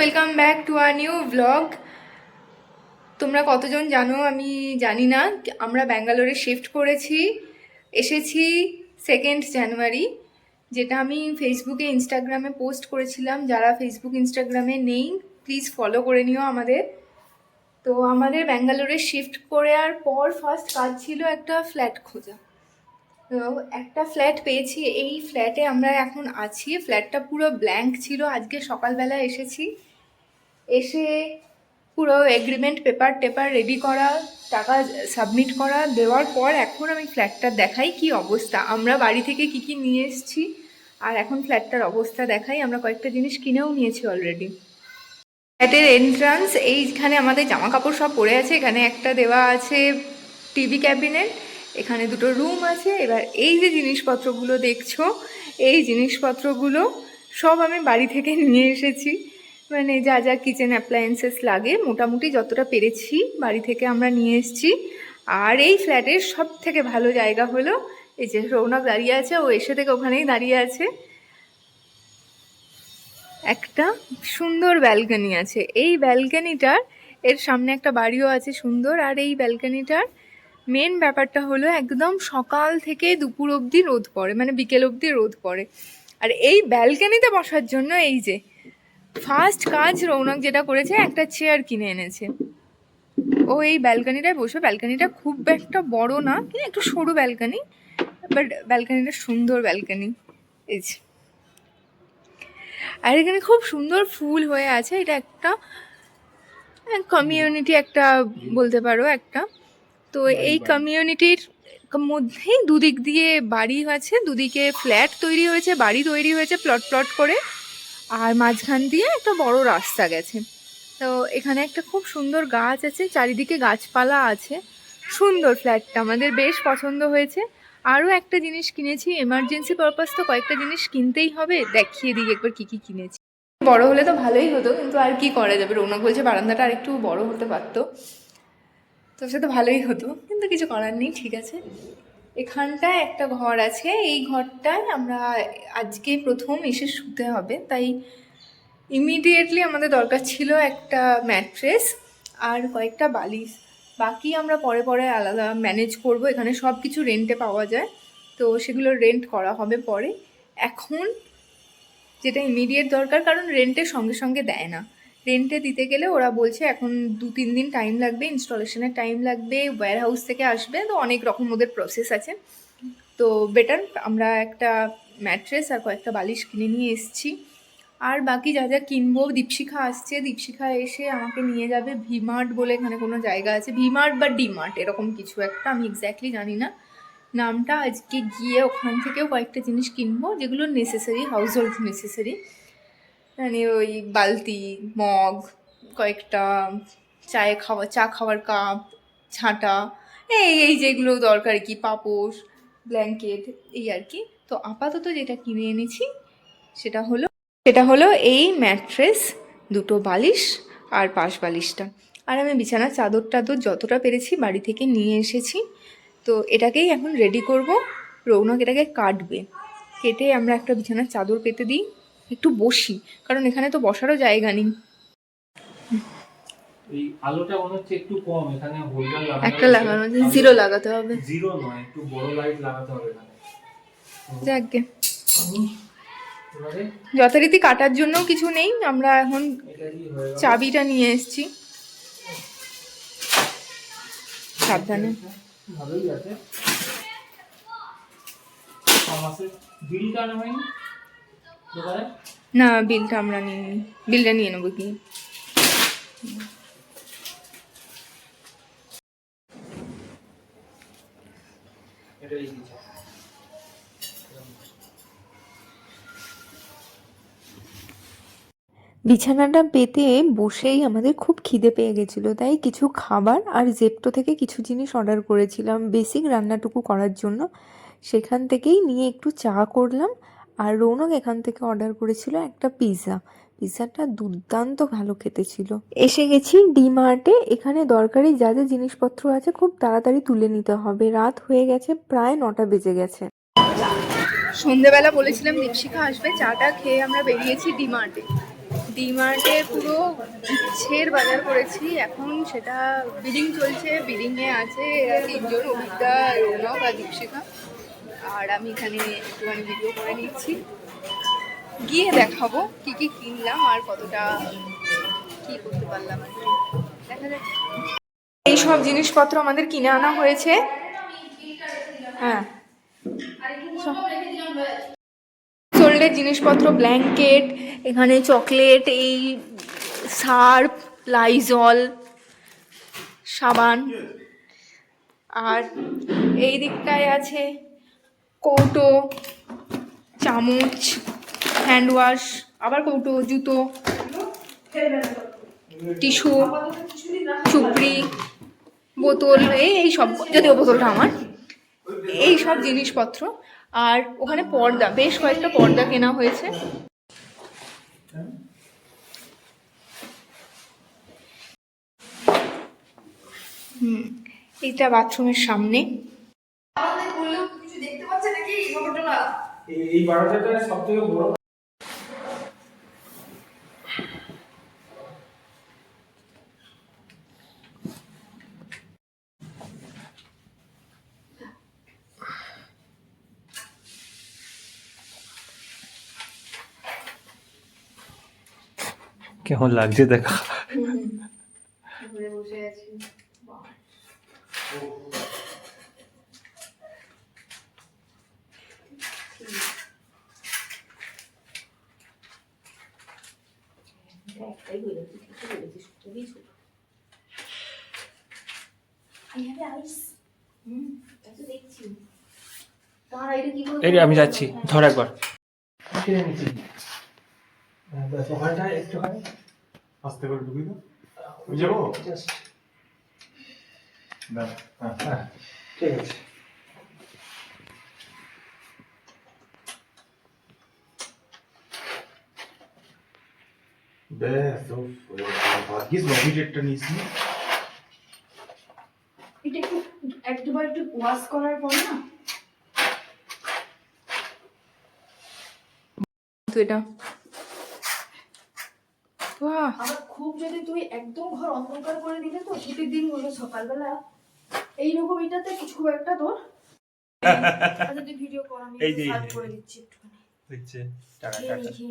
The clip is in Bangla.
Welcome back to our new blog তোমরা কতজন জানো আমি জানি না। আমরা ব্যাঙ্গালোরে শিফট করেছি। এসেছি সেকেন্ড জানুয়ারি যেটা আমি ফেসবুকে ইনস্টাগ্রামে পোস্ট করেছিলাম। যারা ফেসবুক ইনস্টাগ্রামে নেই প্লিজ ফলো করে নিও আমাদের। তো আমাদের ব্যাঙ্গালোরে শিফট করার পর ফার্স্ট কাজ ছিল একটা ফ্ল্যাট খোঁজা। তো একটা ফ্ল্যাট পেয়েছি। এই ফ্ল্যাটে আমরা এখন আছি। ফ্ল্যাটটা পুরো ব্ল্যাঙ্ক ছিল। আজকে সকালবেলা এসেছি। এসে পুরো এগ্রিমেন্ট পেপার টেপার রেডি করা, টাকা সাবমিট করা, দেওয়ার পর এখন আমি ফ্ল্যাটটার দেখাই কি অবস্থা। আমরা বাড়ি থেকে কি কি নিয়ে এসেছি, আর এখন ফ্ল্যাটটার অবস্থা দেখাই। আমরা কয়েকটা জিনিস কিনেও নিয়েছি অলরেডি ফ্ল্যাটের এন্ট্রান্স এইখানে আমাদের জামা কাপড় সব পড়ে আছে। এখানে একটা দেওয়া আছে টিভি ক্যাবিনেট এখানে দুটো রুম আছে। এবার এই যে জিনিসপত্রগুলো দেখছ, এই জিনিসপত্রগুলো সব আমি বাড়ি থেকে নিয়ে এসেছি। মানে যা যা কিচেন অ্যাপ্লায়েন্সেস লাগে, মোটামুটি যতটা পেরেছি বাড়ি থেকে আমরা নিয়ে এসেছি। আর এই ফ্ল্যাটের সব থেকে ভালো জায়গা হলো, এই যে রৌনক দাঁড়িয়ে আছে, ও এসে থেকে ওখানেই দাঁড়িয়ে আছে। একটা সুন্দর ব্যালকনি আছে। এই ব্যালকনিটার এর সামনে একটা বাড়িও আছে সুন্দর, আর এই ব্যালকনিটার মেন ব্যাপারটা হলো একদম সকাল থেকে দুপুর অবধি রোদ পড়ে মানে বিকেল অবধি রোদ পড়ে। আর এই ব্যালকনিতে বসার জন্য এই যে ফার্স্ট কাজ রৌনক যেটা করেছে একটা চেয়ার কিনে এনেছে। ও এই ব্যালকনিটায় বসে ব্যালকনিটা খুব একটা বড় না কিন্তু একটু সরু ব্যালকনি বাট ব্যালকনিটা সুন্দর ব্যালকনি এই যে। আর এখানে খুব সুন্দর ফুল হয়ে আছে এটা একটা কমিউনিটি একটা বলতে পারো একটা। তো এই কমিউনিটির মধ্যেই দুদিক দিয়ে বাড়ি আছে দুদিকে ফ্ল্যাট তৈরি হয়েছে বাড়ি তৈরি হয়েছে প্লট প্লট করে। আর মাঝখান দিয়ে একটা বড় রাস্তা গেছে। তো এখানে একটা খুব সুন্দর গাছ আছে, চারিদিকে গাছপালা আছে। সুন্দর ফ্ল্যাটটা আমাদের বেশ পছন্দ হয়েছে। আরও একটা জিনিস কিনেছি এমার্জেন্সি পারপাস তো কয়েকটা জিনিস কিনতেই হবে। দেখিয়ে দিই একবার কী কী কিনেছি। বড় হলে তো ভালোই হতো, কিন্তু আর কি করা যাবে? রৌনক বলছে বারান্দাটা আর একটু বড় হতে পারতো। তো সে তো ভালোই হতো, কিন্তু কিছু করার নেই, ঠিক আছে। এখানটায় একটা ঘর আছে, এই ঘরটায় আমরা আজকে প্রথম এসে শুতে হবে। তাই ইমিডিয়েটলি আমাদের দরকার ছিল একটা ম্যাট্রেস আর কয়েকটা বালিশ। বাকি আমরা পরে পরে আলাদা ম্যানেজ করব, এখানে সব কিছু রেন্টে পাওয়া যায়। তো সেগুলো রেন্ট করা হবে পরে। এখন যেটা ইমিডিয়েট দরকার, কারণ রেন্টের সঙ্গে সঙ্গে দেয় না। রেন্টে দিতে গেলে ওরা বলছে এখন দু, তিন দিন টাইম লাগবে ইনস্টলেশনের টাইম লাগবে ওয়্যার হাউস থেকে আসবে, তো অনেক রকম ওদের প্রসেস আছে। তো বেটার আমরা একটা ম্যাট্রেস আর কয়েকটা বালিশ কিনে নিয়ে এসেছি। আর বাকি যা যা কিনবো, দীপশিখা আসছে, দীপশিখা এসে আমাকে নিয়ে যাবে ভিমার্ট বলে এখানে কোনো জায়গা আছে। ভিমার্ট বা ডিমার্ট এরকম কিছু একটা, আমি এক্স্যাক্টলি জানি না। নামটা আজকে গিয়ে ওখান থেকেও কয়েকটা জিনিস কিনবো, যেগুলো নেসেসারি হাউস হোল্ড নেসেসারি মানে ওই বালতি, মগ, কয়েকটা চায়ে খাওয়া, চা খাওয়ার কাপ ছাঁটা এই এই যেগুলো দরকার কি, পাপোশ, ব্ল্যাঙ্কেট, এই আর কি। তো আপাতত যেটা কিনে এনেছি সেটা হলো সেটা হলো এই ম্যাট্রেস দুটো বালিশ আর পাশ বালিশটা। আর আমি বিছানার চাদর টাদর যতটা পেরেছি বাড়ি থেকে নিয়ে এসেছি। তো এটাকেই এখন রেডি করব। রৌনক এটাকে কাটবে। কেটে আমরা একটা বিছানার চাদর পেতে দিই। একটু বসি কারণ এখানে তো বসারও জায়গা নেই। এই আলোটা মনে হচ্ছে একটু কম এখানে হোল্ডার লাগানো একটা লাগানো আছে জিরো লাগাতে হবে। জিরো নয় একটু বড় লাইট লাগাতে হবে এখানে। যাকগে যথারীতি কাটার জন্য কিছু নেই আমরা এখন চাবিটা নিয়ে এসেছি। সাবধানে। ভালোই আছে। হয়নি? না বিলটা আমরা নিয়ে নিই। বিলটা নিয়ে নেব কি বিছানাটা পেতে বসেই আমাদের খুব খিদে পেয়ে গেছিল তাই কিছু খাবার আর জেপ্টো থেকে কিছু জিনিস অর্ডার করেছিলাম বেসিক রান্নাটুকু করার জন্য। সেখান থেকেই নিয়ে একটু চা করলাম আর রৌনক এখান থেকে অর্ডার করেছিল একটা পিৎজা পিৎজাটা দুর্দান্ত ভালো খেতে ছিল। এসে গেছি ডিমার্টে এখানে দরকারি যা যা জিনিসপত্র আছে খুব তাড়াতাড়ি তুলে নিতে হবে। রাত হয়ে গেছে, প্রায় নটা বেজে গেছে। সন্ধেবেলা বলেছিলাম দীপশিখা আসবে, চাটা খেয়ে আমরা বেরিয়েছি ডিমার্টে ডিমার্টে পুরো গুচ্ছের বাজার করেছি, এখন সেটা বিডিং চলছে বিডিংয়ে আছে তিনজন অভিজ্ঞা, রৌনক আর দীপশিকা আর আমি এখানে একটুখানি ভিডিও করে নিচ্ছি। গিয়ে দেখাবো কি কি কিনলাম আর কতটা কি করতে পারলাম আর দেখা যাক। এই সব জিনিসপত্র আমাদের কিনে আনা হয়েছে। হ্যাঁ। সোল্ডের জিনিসপত্র, ব্ল্যাঙ্কেট, এখানে চকলেট, এই সার্ফ, লাইজল, সাবান। আর এই দিকটায় আছে কৌটো, চামচ হ্যান্ড ওয়াশ আবার কৌটো, জুতো, টিস্যু চুপড়ি বোতল, এই এই সব যদিও বোতলটা আমার। এই সব জিনিসপত্র। আর ওখানে পর্দা, বেশ কয়েকটা পর্দা কেনা হয়েছে। হুম এটা বাথরুমের সামনে। এই- এই সব থেকে বড় কেমন লাগছে দেখা বসে আছি এই রে, আমি যাচ্ছি ধর একবার। আস্তে করে ঢুকি তো বুঝাবো দাঁড়া, হ্যাঁ হ্যাঁ। ঠিক আছে। ব্যাস ভাগ্যিস নভিডেটটা নিস নি এটা একটু একবার একটু ওয়াশ করার পর না। তো এটা। বাহ। আবার খুব যদি তুই একদম ঘর অন্ধকার করে দিলে তো শীতের দিন হলো সকালবেলা। এইরকম এটাতে কিছু খুব একটা তোর। আচ্ছা তুই ভিডিও কর আমি। করে দিচ্ছি একটুখানি। দেখছে টাকা নি।